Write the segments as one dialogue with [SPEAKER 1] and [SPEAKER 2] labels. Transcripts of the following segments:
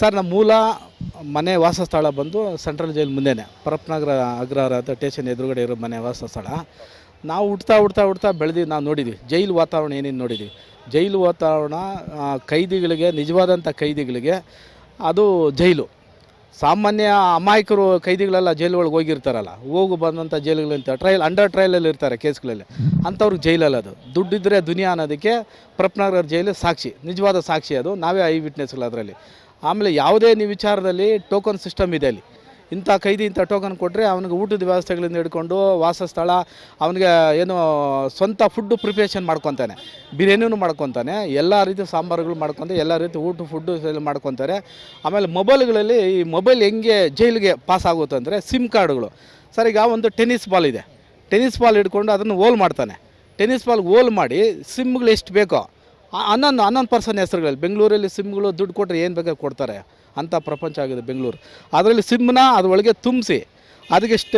[SPEAKER 1] Sir, ನಮ್ಮ ಮೂಲ ಮನೆ ವಾಸಸ್ಥಳ ಬಂದು ಸೆಂಟ್ರಲ್ ಜೈಲ್ ಮುಂದೆನೇ. ಪರಪ್ನಗರ ಅಗ್ರಹಾರ ಅಂತ ಸ್ಟೇಷನ್ ಎದುರುಗಡೆ ಇರೋ ಮನೆ ವಾಸಸ್ಥಳ. ನಾವು ಹುಡ್ತಾ ಹುಡ್ತಾ ಹುಡ್ತಾ ಬೆಳೆದು ನಾವು ನೋಡಿದ್ವಿ. ಜೈಲು ವಾತಾವರಣ ಏನೇನು ನೋಡಿದ್ವಿ? ಜೈಲು ವಾತಾವರಣ ಕೈದಿಗಳಿಗೆ ನಿಜವಾದಂಥ ಕೈದಿಗಳಿಗೆ ಅದು ಜೈಲು. ಸಾಮಾನ್ಯ ಅಮಾಯಕರು ಕೈದಿಗಳೆಲ್ಲ ಜೈಲುಗಳಿಗೆ ಹೋಗಿರ್ತಾರಲ್ಲ. ಹೋಗು ಬಂದಂಥ ಜೈಲುಗಳಂತ ಟ್ರಯಲ್, ಅಂಡರ್ ಟ್ರಯಲಲ್ಲಿ ಇರ್ತಾರೆ ಕೇಸ್ಗಳಲ್ಲಿ. ಅಂಥವ್ರಿಗೆ ಜೈಲಲ್ಲ ಅದು. ದುಡ್ಡಿದ್ರೆ ದುನಿಯಾ ಅನ್ನೋದಕ್ಕೆ ಪ್ರಪ್ನಗರ ಜೈಲು ಸಾಕ್ಷಿ. ನಿಜವಾದ ಸಾಕ್ಷಿ ಅದು. ನಾವೇ ಐ ವಿಟ್ನೆಸ್ಗಳು ಅದರಲ್ಲಿ. ಆಮೇಲೆ ಯಾವುದೇ ನೀವು ವಿಚಾರದಲ್ಲಿ ಟೋಕನ್ ಸಿಸ್ಟಮ್ ಇದೆ ಅಲ್ಲಿ. ಇಂಥ ಕೈದಿ, ಇಂಥ ಟೋಕನ್ ಕೊಟ್ಟರೆ ಅವನಿಗೆ ಊಟದ ವ್ಯವಸ್ಥೆಗಳಿಂದ ಹಿಡ್ಕೊಂಡು ವಾಸಸ್ಥಳ, ಅವನಿಗೆ ಏನು ಸ್ವಂತ ಫುಡ್ಡು ಪ್ರಿಪ್ರೇಷನ್ ಮಾಡ್ಕೊತಾನೆ. ಬಿರಿಯಾನಿನೂ ಮಾಡ್ಕೊತಾನೆ. ಎಲ್ಲ ರೀತಿ ಸಾಂಬಾರುಗಳು ಮಾಡ್ಕೊತ ಎಲ್ಲ ರೀತಿ ಊಟ ಫುಡ್ಡು ಮಾಡ್ಕೊತಾರೆ. ಆಮೇಲೆ ಮೊಬೈಲ್ಗಳಲ್ಲಿ ಈ ಮೊಬೈಲ್ ಹೆಂಗೆ ಜೈಲಿಗೆ ಪಾಸ್ ಆಗುತ್ತೆ ಅಂದರೆ ಸಿಮ್ ಕಾರ್ಡ್ಗಳು ಸರ್, ಈಗ ಒಂದು ಟೆನ್ನಿಸ್ ಬಾಲ್ ಇದೆ. ಟೆನ್ನಿಸ್ ಬಾಲ್ ಹಿಡ್ಕೊಂಡು ಅದನ್ನು ಓಲ್ ಮಾಡ್ತಾನೆ. ಟೆನ್ನಿಸ್ ಬಾಲ್ ಓಲ್ ಮಾಡಿ ಸಿಮ್ಗಳು ಎಷ್ಟು ಬೇಕೋ ಹನ್ನೊಂದು ಹನ್ನೊಂದು ಪರ್ಸನ್ ಹೆಸರುಗಳಲ್ಲಿ ಬೆಂಗಳೂರಲ್ಲಿ ಸಿಮ್ಗಳು ದುಡ್ಡು ಕೊಟ್ಟರೆ ಏನು ಬೇಕಾದ್ರೆ ಕೊಡ್ತಾರೆ. ಅಂಥ ಪ್ರಪಂಚ ಆಗಿದೆ ಬೆಂಗಳೂರು. ಅದರಲ್ಲಿ ಸಿಮ್ನ ಅದರೊಳಗೆ ತುಂಬಿಸಿ, ಅದಕ್ಕೆ ಸ್ಟ್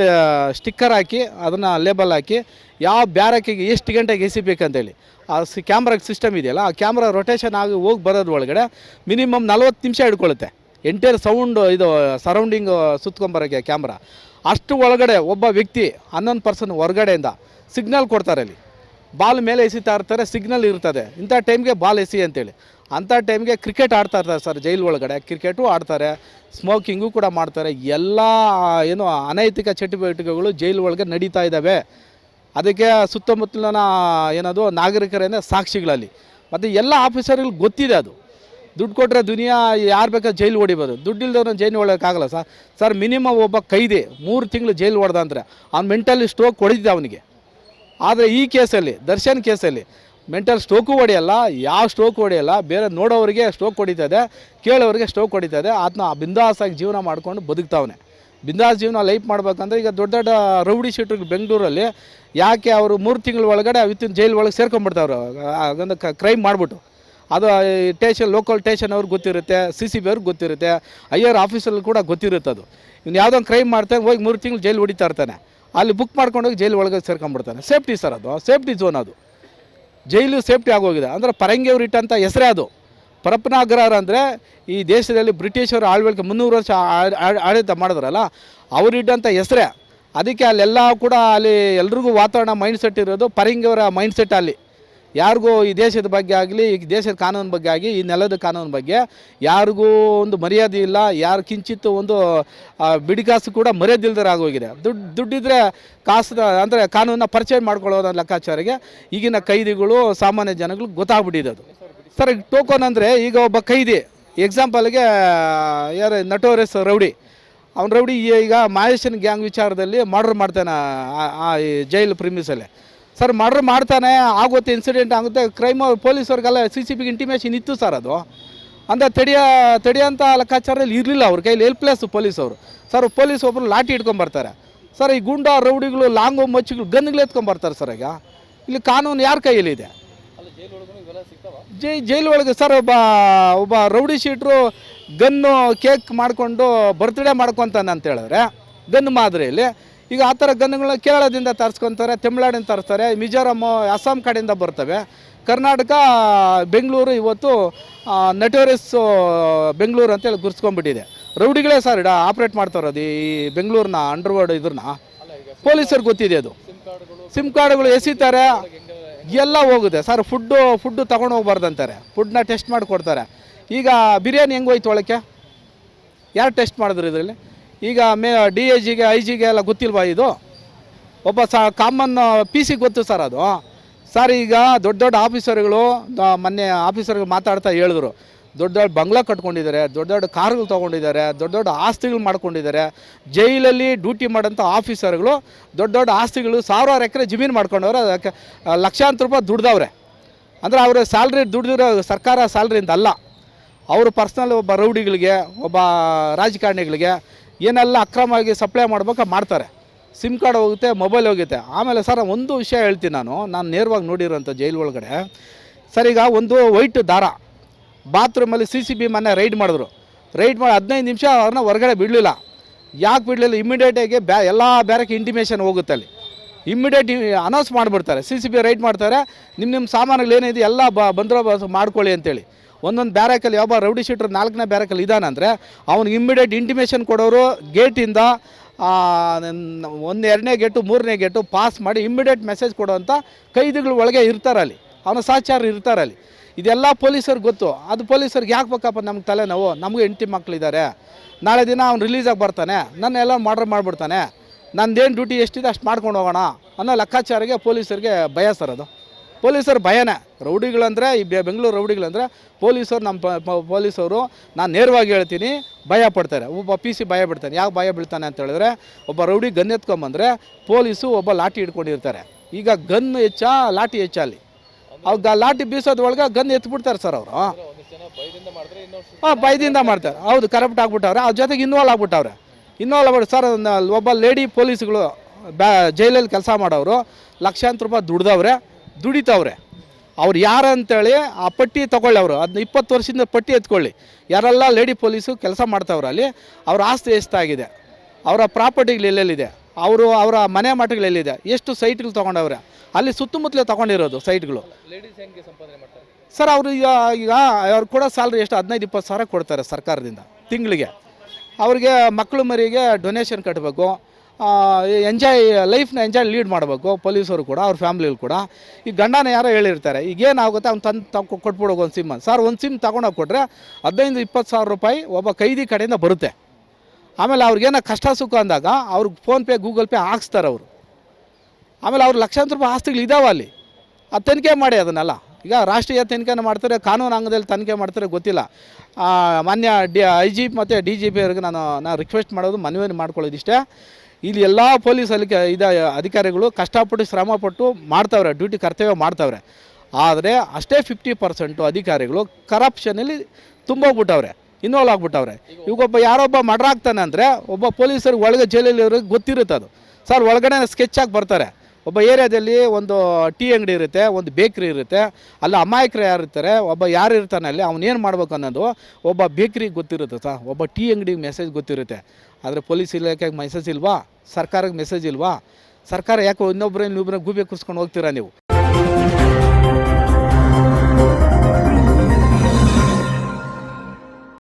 [SPEAKER 1] ಸ್ಟಿಕ್ಕರ್ ಹಾಕಿ, ಅದನ್ನು ಲೇಬಲ್ ಹಾಕಿ, ಯಾವ ಬ್ಯಾರಕಿಗೆ ಎಷ್ಟು ಗಂಟೆಗೆ ಎಸಿಬೇಕಂತೇಳಿ ಆ ಸಿ ಕ್ಯಾಮ್ರಾಗೆ ಸಿಸ್ಟಮ್ ಇದೆಯಲ್ಲ, ಆ ಕ್ಯಾಮ್ರಾ ರೊಟೇಷನ್ ಆಗಿ ಹೋಗಿ ಬರೋದ್ರ ಒಳಗಡೆ ಮಿನಿಮಮ್ ನಲ್ವತ್ತು ನಿಮಿಷ ಹಿಡ್ಕೊಳ್ಳುತ್ತೆ ಎಂಟೈರ್ ಸೌಂಡ್ ಇದು ಸರೌಂಡಿಂಗ್ ಸುತ್ಕೊಂಬರೋಕ್ಕೆ ಕ್ಯಾಮ್ರಾ. ಅಷ್ಟು ಒಳಗಡೆ ಒಬ್ಬ ವ್ಯಕ್ತಿ ಹನ್ನೊಂದು ಪರ್ಸನ್ ಹೊರಗಡೆಯಿಂದ ಸಿಗ್ನಲ್ ಕೊಡ್ತಾರೆ ಅಲ್ಲಿ. ಬಾಲ್ ಮೇಲೆ ಎಸಿತಾ ಇರ್ತಾರೆ ಸಿಗ್ನಲ್ ಇರ್ತದೆ. ಇಂಥ ಟೈಮ್ಗೆ ಬಾಲ್ ಎಸಿ ಅಂತೇಳಿ. ಅಂಥ ಟೈಮ್ಗೆ ಕ್ರಿಕೆಟ್ ಆಡ್ತಾ ಇರ್ತಾರೆ ಸರ್ ಜೈಲ್ ಒಳಗಡೆ. ಕ್ರಿಕೆಟು ಆಡ್ತಾರೆ ಸ್ಮೋಕಿಂಗು ಕೂಡ ಮಾಡ್ತಾರೆ. ಎಲ್ಲ, ಏನು ಅನೈತಿಕ ಚಟುವಟಿಕೆಗಳು ಜೈಲ್ ಒಳಗೆ ನಡೀತಾ ಇದ್ದಾವೆ ಅದಕ್ಕೆ ಸುತ್ತಮುತ್ತಲಿನ ಏನದು, ನಾಗರಿಕರೇನೆ ಸಾಕ್ಷಿಗಳಲ್ಲಿ. ಮತ್ತು ಎಲ್ಲ ಆಫೀಸರ್ಗಳು ಗೊತ್ತಿದೆ ಅದು. ದುಡ್ಡು ಕೊಟ್ಟರೆ ದುನಿಯಾ ಯಾರು ಬೇಕಾದ್ರೆ ಜೈಲು ಹೊಡಿಬೋದು. ದುಡ್ಡು ಇಲ್ಲದವ್ರನ್ನ ಜೈಲು ಹೊಡೋಕ್ಕಾಗಲ್ಲ ಸರ್ ಸರ್ ಮಿನಿಮಮ್ ಒಬ್ಬ ಕೈದಿ ಮೂರು ತಿಂಗಳು ಜೈಲು ಹೊಡೆದ ಅಂದರೆ, ಅವ್ನು ಮೆಂಟಲಿ ಸ್ಟ್ರೋಕ್ ಹೊಡೆದಿದ್ದೆ ಅವನಿಗೆ. ಆದರೆ ಈ ಕೇಸಲ್ಲಿ, ದರ್ಶನ್ ಕೇಸಲ್ಲಿ ಮೆಂಟಲ್ ಸ್ಟ್ರೋಕು ಹೊಡೆಯಲ್ಲ, ಯಾವ ಸ್ಟ್ರೋಕ್ ಹೊಡೆಯಲ್ಲ, ಬೇರೆ ನೋಡೋವ್ರಿಗೆ ಸ್ಟ್ರೋಕ್ ಹೊಡಿತದೆ ಕೇಳೋರಿಗೆ ಸ್ಟ್ರೋಕ್ ಹೊಡಿತದೆ ಅದನ್ನ ಬಿಂದಾಸಾಗಿ ಜೀವನ ಮಾಡ್ಕೊಂಡು ಬದುಕ್ತಾವನೆ. ಬಿಂದಾಸ್ ಜೀವನ ಲೈಫ್ ಮಾಡ್ಬೇಕಂದ್ರೆ ಈಗ ದೊಡ್ಡ ದೊಡ್ಡ ರೌಡಿ ಶೀಟ್ರಿಗೆ ಬೆಂಗಳೂರಲ್ಲಿ ಯಾಕೆ ಅವರು ಮೂರು ತಿಂಗಳ ಒಳಗಡೆ ವಿತಿನ್ ಜೈಲ್ ಒಳಗೆ ಸೇರ್ಕೊಂಡ್ಬಿಡ್ತಾವ್ರು ಅದೊಂದು ಕ್ರೈಮ್ ಮಾಡಿಬಿಟ್ಟು. ಅದು ಟೇಷನ್ ಲೋಕಲ್ ಟೇಷನ್ ಅವ್ರಿಗೆ ಗೊತ್ತಿರುತ್ತೆ ಸಿ ಸಿ ಬಿ ಅವ್ರಿಗೆ ಗೊತ್ತಿರುತ್ತೆ, ಐ ಆರ್ ಆಫೀಸಲ್ಲಿ ಕೂಡ ಗೊತ್ತಿರುತ್ತೆ ಅದು ಇವ್ನು ಯಾವುದೋ ಕ್ರೈಮ್ ಮಾಡ್ತಾನೆ ಹೋಗಿ ಮೂರು ತಿಂಗಳು ಜೈಲು ಹೊಡಿತಾ ಇರ್ತಾನೆ. ಅಲ್ಲಿ ಬುಕ್ ಮಾಡ್ಕೊಂಡೋಗಿ ಜೈಲು ಒಳಗೆ ಸೇರ್ಕೊಂಡ್ಬಿಡ್ತಾನೆ ಸೇಫ್ಟಿ ಸರ್ ಅದು ಸೇಫ್ಟಿ ಝೋನ್ ಅದು. ಜೈಲು ಸೇಫ್ಟಿ ಆಗೋಗಿದೆ. ಅಂದರೆ ಪರಂಗಿಯವ್ರು ಇಟ್ಟಂಥ ಹೆಸರೇ ಅದು. ಪರಪ್ಪನಾಗ್ರಹರ ಅಂದರೆ ಈ ದೇಶದಲ್ಲಿ ಬ್ರಿಟಿಷರು ಆಳ್ವಳಿಕೆ ಮುನ್ನೂರು ವರ್ಷ ಆಡಳಿತ ಮಾಡಿದ್ರಲ್ಲ, ಅವ್ರು ಇಟ್ಟಂಥ ಹೆಸರೇ. ಅದಕ್ಕೆ ಅಲ್ಲೆಲ್ಲ ಕೂಡ ಅಲ್ಲಿ ಎಲ್ರಿಗೂ ವಾತಾವರಣ ಮೈಂಡ್ ಸೆಟ್ ಇರೋದು ಪರಂಗಿಯವರ ಮೈಂಡ್ ಸೆಟ್ ಅಲ್ಲಿ. ಯಾರಿಗೂ ಈ ದೇಶದ ಬಗ್ಗೆ ಆಗಲಿ, ಈ ದೇಶದ ಕಾನೂನು ಬಗ್ಗೆ ಆಗಿ ಈ ನೆಲದ ಕಾನೂನು ಬಗ್ಗೆ ಯಾರಿಗೂ ಒಂದು ಮರ್ಯಾದೆ ಇಲ್ಲ. ಯಾರು ಕಿಂಚಿತ್ತು ಒಂದು ಬಿಡಿಕಾಸು ಕೂಡ ಮರ್ಯಾದಿಲ್ದರ ಆಗೋಗಿದೆ ದುಡ್ಡು ದುಡ್ಡಿದ್ರೆ ಕಾಸು, ಅಂದರೆ ಕಾನೂನನ್ನ ಪರಿಚಯ ಮಾಡ್ಕೊಳ್ಳೋದ ಲೆಕ್ಕಾಚಾರಿಗೆ ಈಗಿನ ಕೈದಿಗಳು, ಸಾಮಾನ್ಯ ಜನಗಳು ಗೊತ್ತಾಗ್ಬಿಟ್ಟಿದೆ ಅದು. ಸರ್ ಟೋಕನ್ ಅಂದರೆ ಈಗ ಒಬ್ಬ ಕೈದಿ ಎಕ್ಸಾಂಪಲ್ಗೆ ಯಾರು ನಟೋರೆಸ್ ರೌಡಿ, ಅವ್ನು ರೌಡಿ ಈಗ ಮಹೇಶನ್ ಗ್ಯಾಂಗ್ ವಿಚಾರದಲ್ಲಿ ಮರ್ಡರ್ ಮಾಡ್ತಾನೆ ಆ- ಜೈಲು ಪ್ರಿಮಿಸಲ್ಲಿ ಸರ್ ಮರ್ಡರ್ ಮಾಡ್ತಾನೆ, ಆಗುತ್ತೆ ಇನ್ಸಿಡೆಂಟ್ ಆಗುತ್ತೆ. ಕ್ರೈಮ್ ಪೊಲೀಸವ್ರಿಗೆಲ್ಲ ಸಿ ಸಿ ಪಿಗೆ ಇಂಟಿಮೇಷನ್ ಇತ್ತು ಸರ್ ಅದು. ಅಂದರೆ ತಡಿಯ ತಡಿಯೋಂಥ ಲೆಕ್ಕಾಚಾರದಲ್ಲಿ ಇರಲಿಲ್ಲ ಅವ್ರ ಕೈಲಿ ಹೆಲ್ಪ್ಲೆಸ್ ಪೊಲೀಸವರು. ಸರ್, ಪೊಲೀಸ್ ಒಬ್ಬರು ಲಾಠಿ ಇಟ್ಕೊಂಬರ್ತಾರೆ ಸರ್, ಈ ಗುಂಡ, ರೌಡಿಗಳು, ಲಾಂಗು, ಮಚ್ಚಿಗಳು ಗನ್ಗಳು ಎತ್ಕೊಂಬರ್ತಾರೆ ಸರ್ ಈಗ. ಇಲ್ಲಿ ಕಾನೂನು ಯಾರ ಕೈಯಲ್ಲಿದೆ? ಜೈ, ಜೈಲು ಒಳಗೆ ಸರ್ ಒಬ್ಬ ಒಬ್ಬ ರೌಡಿ ಶೀಟ್ರು ಗನ್ನು ಕೇಕ್ ಮಾಡಿಕೊಂಡು ಬರ್ತ್ಡೇ ಮಾಡ್ಕೊತಾನೆ ಅಂತ ಹೇಳಿದ್ರೆ, ಗನ್ ಮಾದರಿಯಲ್ಲಿ. ಈಗ ಆ ಥರ ಗನ್ಗಳನ್ನ ಕೇರಳದಿಂದ ತರಿಸ್ಕೊತಾರೆ, ತಮಿಳ್ನಾಡಿಂದ ತರಿಸ್ತಾರೆ ಮಿಜೋರಾಮ್ ಅಸ್ಸಾಂ ಕಡೆಯಿಂದ ಬರ್ತವೆ. ಕರ್ನಾಟಕ, ಬೆಂಗಳೂರು ಇವತ್ತು ನಟೋರಿಸ್ ಬೆಂಗಳೂರು ಅಂತೇಳಿ ಗುರ್ಸ್ಕೊಂಡ್ಬಿಟ್ಟಿದೆ. ರೌಡಿಗಳೇ ಸರ್ ಇಡ ಆಪ್ರೇಟ್ ಮಾಡ್ತಾ ಇರೋದು ಈ ಬೆಂಗಳೂರಿನ ಅಂಡರ್ವರ್ಡ್ ಇದ್ರನ್ನ. ಪೊಲೀಸರು ಗೊತ್ತಿದೆ ಅದು. ಸಿಮ್ ಕಾರ್ಡ್ಗಳು ಎಸಿತಾರೆ. ಎಲ್ಲ ಹೋಗುತ್ತೆ. ಸರ್ ಫುಡ್ಡು ಫುಡ್ಡು ತೊಗೊಂಡು ಹೋಗ್ಬಾರ್ದು ಅಂತಾರೆ ಫುಡ್ನ ಟೆಸ್ಟ್ ಮಾಡಿ ಕೊಡ್ತಾರೆ ಈಗ ಬಿರಿಯಾನಿ ಹೆಂಗೆ ಹೋಯ್ತು ಒಳಕ್ಕೆ? ಯಾರು ಟೆಸ್ಟ್ ಮಾಡಿದ್ರು ಇದರಲ್ಲಿ? ಈಗ ಮೇ ಡಿ ಎ ಜಿಗೆ ಐ ಜಿಗೆ ಎಲ್ಲ ಗೊತ್ತಿಲ್ವಾ ಇದು? ಒಬ್ಬ ಸ, ಕಾಮನ್ ಪಿ ಸಿ ಗೊತ್ತು ಸರ್ ಅದು. ಸರ್, ಈಗ ದೊಡ್ಡ ದೊಡ್ಡ ಆಫೀಸರ್ಗಳು ಮೊನ್ನೆ ಆಫೀಸರ್ಗಳು ಮಾತಾಡ್ತಾ ಹೇಳಿದ್ರು. ದೊಡ್ಡ ದೊಡ್ಡ ಬಂಗ್ಲಾ ಕಟ್ಕೊಂಡಿದ್ದಾರೆ, ದೊಡ್ಡ ದೊಡ್ಡ ಕಾರ್ಗಳು ತೊಗೊಂಡಿದ್ದಾರೆ, ದೊಡ್ಡ ದೊಡ್ಡ ಆಸ್ತಿಗಳು ಮಾಡ್ಕೊಂಡಿದ್ದಾರೆ. ಜೈಲಲ್ಲಿ ಡ್ಯೂಟಿ ಮಾಡೋಂಥ ಆಫೀಸರ್ಗಳು, ದೊಡ್ಡ ದೊಡ್ಡ ಆಸ್ತಿಗಳು ಸಾವಿರಾರು ಎಕರೆ ಜಮೀನು ಮಾಡ್ಕೊಂಡವ್ರೆ, ಅದಕ್ಕೆ ಲಕ್ಷಾಂತರ ರೂಪಾಯಿ ದುಡ್ದವ್ರೆ. ಅಂದರೆ ಅವರ ಸ್ಯಾಲ್ರಿ ದುಡ್ದಿರೋ ಸರ್ಕಾರ ಸ್ಯಾಲ್ರಿಯಿಂದ ಅಲ್ಲ. ಅವರು ಪರ್ಸ್ನಲ್ ಒಬ್ಬ ರೌಡಿಗಳಿಗೆ, ಒಬ್ಬ ರಾಜಕಾರಣಿಗಳಿಗೆ ಏನೆಲ್ಲ ಅಕ್ರಮವಾಗಿ ಸಪ್ಲೈ ಮಾಡ್ಬೇಕು ಮಾಡ್ತಾರೆ. ಸಿಮ್ ಕಾರ್ಡ್ ಹೋಗುತ್ತೆ ಮೊಬೈಲ್ ಹೋಗುತ್ತೆ. ಆಮೇಲೆ ಸರ್ ಒಂದು ವಿಷಯ ಹೇಳ್ತೀನಿ ನಾನು. ನಾನು ನೇರವಾಗಿ ನೋಡಿರೋಂಥ ಜೈಲು ಒಳಗಡೆ. ಸರ್, ಈಗ ಒಂದು ವೈಟ್ ದಾರ ಬಾತ್ರೂಮಲ್ಲಿ ಸಿ ಸಿ ಬಿ ಮೊನ್ನೆ ರೈಡ್ ಮಾಡಿದ್ರು. ರೈಡ್ ಮಾಡಿ ಹದಿನೈದು ನಿಮಿಷ ಅವ್ರನ್ನ ಹೊರಗಡೆ ಬಿಡಲಿಲ್ಲ. ಯಾಕೆ ಬಿಡಲಿಲ್ಲ? ಇಮಿಡಿಯೇಟಾಗಿ ಬ್ಯಾ, ಎಲ್ಲ ಬೇರೆಕ್ಕೆ ಇಂಟಿಮೇಷನ್ ಹೋಗುತ್ತೆ ಅಲ್ಲಿ. ಇಮ್ಮಿಡಿಯೇಟ್ ಅನೌನ್ಸ್ ಮಾಡಿಬಿಡ್ತಾರೆ. ಸಿ ಸಿ ಬಿ ರೈಡ್ ಮಾಡ್ತಾರೆ. ನಿಮ್ಮ ನಿಮ್ಮ ಸಾಮಾನುಗಳು ಏನಿದೆ, ಎಲ್ಲ ಬ, ಬಂದೋಬಸ್ತ್ ಮಾಡ್ಕೊಳ್ಳಿ ಅಂತೇಳಿ. ಒಂದೊಂದು ಬ್ಯಾರಕಲ್ಲಿ ಯಾವ ರೌಡಿ ಶೀಟರ್ ನಾಲ್ಕನೇ ಬ್ಯಾರಕಲ್ಲಿ ಇದ್ದಾನಂದರೆ ಅವ್ನಿಗೆ ಇಮ್ಮಿಡಿಯೇಟ್ ಇಂಟಿಮೇಷನ್ ಕೊಡೋರು ಗೇಟಿಂದ ಒಂದು ಗೇಟು, ಮೂರನೇ ಗೇಟು ಪಾಸ್ ಮಾಡಿ ಇಮ್ಮಿಡಿಯೇಟ್ ಮೆಸೇಜ್ ಕೊಡೋವಂಥ ಕೈದಿಗಳು ಒಳಗೆ ಇರ್ತಾರಲ್ಲಿ. ಅವನ ಸಹಚಾರ ಇರ್ತಾರಲ್ಲಿ. ಇದೆಲ್ಲ ಪೊಲೀಸರಿಗೆ ಗೊತ್ತು. ಅದು ಪೊಲೀಸರಿಗೆ ಯಾಕೆ ಬೇಕಪ್ಪ ನಮ್ಗೆ ತಲೆನೋವು ನಮಗೂ ಹೆಂಡತಿ ಮಕ್ಕಳಿದ್ದಾರೆ ನಾಳೆ ದಿನ ಅವ್ನು ರಿಲೀಸಾಗಿ ಬರ್ತಾನೆ. ನನ್ನ ಎಲ್ಲ ಮರ್ಡರ್ ಮಾಡಿಬಿಡ್ತಾನೆ. ನಂದೇನು ಡ್ಯೂಟಿ ಎಷ್ಟಿದೆ ಅಷ್ಟು ಮಾಡ್ಕೊಂಡು ಹೋಗೋಣ ಅನ್ನೋ ಲೆಕ್ಕಾಚಾರಿಗೆ ಪೊಲೀಸರಿಗೆ ಭಯ ಸರ್ ಅದು. ಪೊಲೀಸರು ಭಯನೇ. ರೌಡಿಗಳಂದರೆ ಈ ಬೆಂಗಳೂರು ರೌಡಿಗಳಂದರೆ ಪೊಲೀಸರು ನಮ್ಮ ಪೊಲೀಸವರು ನಾನು ನೇರವಾಗಿ ಹೇಳ್ತೀನಿ ಭಯ ಪಡ್ತಾರೆ. ಒಬ್ಬ ಪಿ ಸಿ ಭಯ ಬಿಡ್ತಾನೆ. ಯಾಕೆ ಭಯ ಬೀಳ್ತಾನೆ ಅಂತ ಹೇಳಿದ್ರೆ ಒಬ್ಬ ರೌಡಿ ಗನ್ ಎತ್ಕೊಂಬಂದ್ರೆ ಪೊಲೀಸು ಒಬ್ಬ ಲಾಠಿ ಹಿಡ್ಕೊಂಡಿರ್ತಾರೆ. ಈಗ ಗನ್ ಹೆಚ್ಚ ಲಾಠಿ ಹೆಚ್ಚ ಅಲ್ಲಿ ಅವಾಗ ಲಾಠಿ ಬೀಸೋದ್ರೊಳಗೆ ಗನ್ ಎತ್ಬಿಡ್ತಾರೆ ಸರ್ ಅವರು. ಹಾಂ ಭಯದಿಂದ ಮಾಡ್ತಾರೆ. ಹೌದು ಕರಪ್ಟ್ ಆಗ್ಬಿಟ್ಟವ್ರೆ. ಅವ್ರ ಜೊತೆಗೆ ಇನ್ವಾಲ್ವ್ ಆಗ್ಬಿಟ್ಟವ್ರೆ. ಇನ್ವಾಲ್ವ್ ಆಗ್ಬಿಟ್ಟು ಸರ್ ಒಬ್ಬ ಲೇಡಿ ಪೊಲೀಸ್ಗಳು ಬ್ಯಾ ಜೈಲಲ್ಲಿ ಕೆಲಸ ಮಾಡೋರು ಲಕ್ಷಾಂತರ ರೂಪಾಯಿ ದುಡ್ದವ್ರೆ. ದುಡಿತವ್ರೆ. ಅವ್ರು ಯಾರು ಅಂತೇಳಿ ಆ ಪಟ್ಟಿ ತಗೊಳ್ಳಿ ಅವರು. ಅದನ್ನ ಇಪ್ಪತ್ತು ವರ್ಷದಿಂದ ಪಟ್ಟಿ ಎತ್ಕೊಳ್ಳಿ. ಯಾರೆಲ್ಲ ಲೇಡಿ ಪೊಲೀಸು ಕೆಲಸ ಮಾಡ್ತಾವ್ರು ಅಲ್ಲಿ ಅವ್ರ ಆಸ್ತಿ ಎಷ್ಟಾಗಿದೆ? ಅವರ ಪ್ರಾಪರ್ಟಿಗಳು ಎಲ್ಲೆಲ್ಲಿದೆ? ಅವರು ಅವರ ಮನೆ ಮಠಗಳು ಎಲ್ಲಿದೆ? ಎಷ್ಟು ಸೈಟ್ಗಳು ತೊಗೊಂಡವ್ರೆ? ಅಲ್ಲಿ ಸುತ್ತಮುತ್ತಲೇ ತೊಗೊಂಡಿರೋದು ಸೈಟ್ಗಳು. ಸರ್ ಅವರು ಈಗ ಈಗ ಅವ್ರು ಕೂಡ ಸ್ಯಾಲ್ರಿ ಎಷ್ಟು? ಹದಿನೈದು ಇಪ್ಪತ್ತು ಸಾವಿರ ಕೊಡ್ತಾರೆ ಸರ್ಕಾರದಿಂದ ತಿಂಗಳಿಗೆ. ಅವ್ರಿಗೆ ಮಕ್ಕಳು ಮರಿಗೆ ಡೊನೇಷನ್ ಕಟ್ಟಬೇಕು. ಎಂಜಾಯ್ ಲೈಫ್ನ ಎಂಜಾಯ್ ಲೀಡ್ ಮಾಡಬೇಕು ಪೊಲೀಸರು ಕೂಡ, ಅವ್ರ ಫ್ಯಾಮಿಲಿಯಲ್ಲಿ ಕೂಡ. ಈ ಗಂಡನ ಯಾರೋ ಹೇಳಿರ್ತಾರೆ, ಈಗ ಏನಾಗುತ್ತೆ, ಅವ್ನು ತಂದು ತಗೊ ಕೊಟ್ಬಿಡೋ ಒಂದು ಸಿಮ್ ಸರ್ ಒಂದು ಸಿಮ್ ತೊಗೊಂಡೋಗಿ ಕೊಟ್ಟರೆ ಹದಿನೈದು, ಇಪ್ಪತ್ತು ಸಾವಿರ ರೂಪಾಯಿ ಒಬ್ಬ ಕೈದಿ ಕಡೆಯಿಂದ ಬರುತ್ತೆ. ಆಮೇಲೆ ಅವ್ರಿಗೇನೋ ಕಷ್ಟ, ಸುಖ ಅಂದಾಗ ಅವ್ರಿಗೆ ಫೋನ್ಪೇ ಗೂಗಲ್ ಪೇ ಹಾಕ್ಸ್ತಾರೆ ಅವರು. ಆಮೇಲೆ ಅವ್ರು ಲಕ್ಷಾಂತರ ರೂಪಾಯಿ ಆಸ್ತಿಗಳು ಇದಾವೆ ಅಲ್ಲಿ. ಅದು ತನಿಖೆ ಮಾಡಿ ಅದನ್ನೆಲ್ಲ. ಈಗ ರಾಷ್ಟ್ರೀಯ ತನಿಖೆನ ಮಾಡ್ತಾರೆ, ಕಾನೂನು ಅಂಗದಲ್ಲಿ ತನಿಖೆ ಮಾಡ್ತಾರೆ, ಗೊತ್ತಿಲ್ಲ. ಮಾನ್ಯ ಡಿ, ಐ ಜಿ ಮತ್ತು ಡಿ ಜಿ ಪಿ ಅವ್ರಿಗೆ ನಾನು ನಾನು ರಿಕ್ವೆಸ್ಟ್ ಮಾಡೋದು ಮನವಿಯನ್ನು ಮಾಡ್ಕೊಳ್ಳೋದು ಇಷ್ಟೇ ಇಲ್ಲಿ ಎಲ್ಲ ಪೊಲೀಸ್ ಅಲ್ಲಿ ಇದ ಅಧಿಕಾರಿಗಳು ಕಷ್ಟಪಟ್ಟು ಶ್ರಮಪಟ್ಟು ಮಾಡ್ತವ್ರೆ ಡ್ಯೂಟಿ ಕರ್ತವ್ಯ ಮಾಡ್ತವ್ರೆ. ಆದರೆ ಅಷ್ಟೇ ಫಿಫ್ಟಿ ಪರ್ಸೆಂಟು ಅಧಿಕಾರಿಗಳು ಕರಪ್ಷನಲ್ಲಿ ತುಂಬೋಗ್ಬಿಟ್ಟವ್ರೆ ಇನ್ವಾಲ್ವ್ ಆಗ್ಬಿಟ್ಟವ್ರೆ. ಇವಾಗೊಬ್ಬ ಯಾರೊಬ್ಬ ಮರ್ಡರ್ ಆಗ್ತಾನೆ ಅಂದರೆ ಒಬ್ಬ ಪೊಲೀಸರಿಗೆ ಒಳಗೆ ಜೈಲಲ್ಲಿ ಗೊತ್ತಿರುತ್ತೆ ಅದು. ಸರ್ ಒಳಗಡೆ ಸ್ಕೆಚ್ ಆಗಿ ಬರ್ತಾರೆ. ಒಬ್ಬ ಏರಿಯಾದಲ್ಲಿ ಒಂದು ಟೀ ಅಂಗಡಿ ಇರುತ್ತೆ, ಒಂದು ಬೇಕ್ರಿ ಇರುತ್ತೆ. ಅಲ್ಲಿ ಅಮಾಯಕರು ಯಾರು ಇರ್ತಾರೆ, ಒಬ್ಬ ಯಾರು ಇರ್ತಾನೆ ಅಲ್ಲಿ, ಅವ್ನು ಏನು ಮಾಡ್ಬೇಕು ಅನ್ನೋದು ಒಬ್ಬ ಬೇಕ್ರಿಗೆ ಗೊತ್ತಿರುತ್ತೆ ಸರ್. ಒಬ್ಬ ಟೀ ಅಂಗಡಿಗೆ ಮೆಸೇಜ್ ಗೊತ್ತಿರುತ್ತೆ. ಆದರೆ ಪೊಲೀಸ್ ಇಲಾಖೆಗೆ ಮೆಸೇಜ್ ಇಲ್ವಾ? ಸರ್ಕಾರಕ್ಕೆ ಮೆಸೇಜ್ ಇಲ್ವಾ? ಸರ್ಕಾರ ಯಾಕೋ ಇನ್ನೊಬ್ಬರೇ ಇನ್ನೊಬ್ಬರೇ ಗೂಬೆ ಕುಸ್ಕೊಂಡು ಹೋಗ್ತೀರಾ ನೀವು?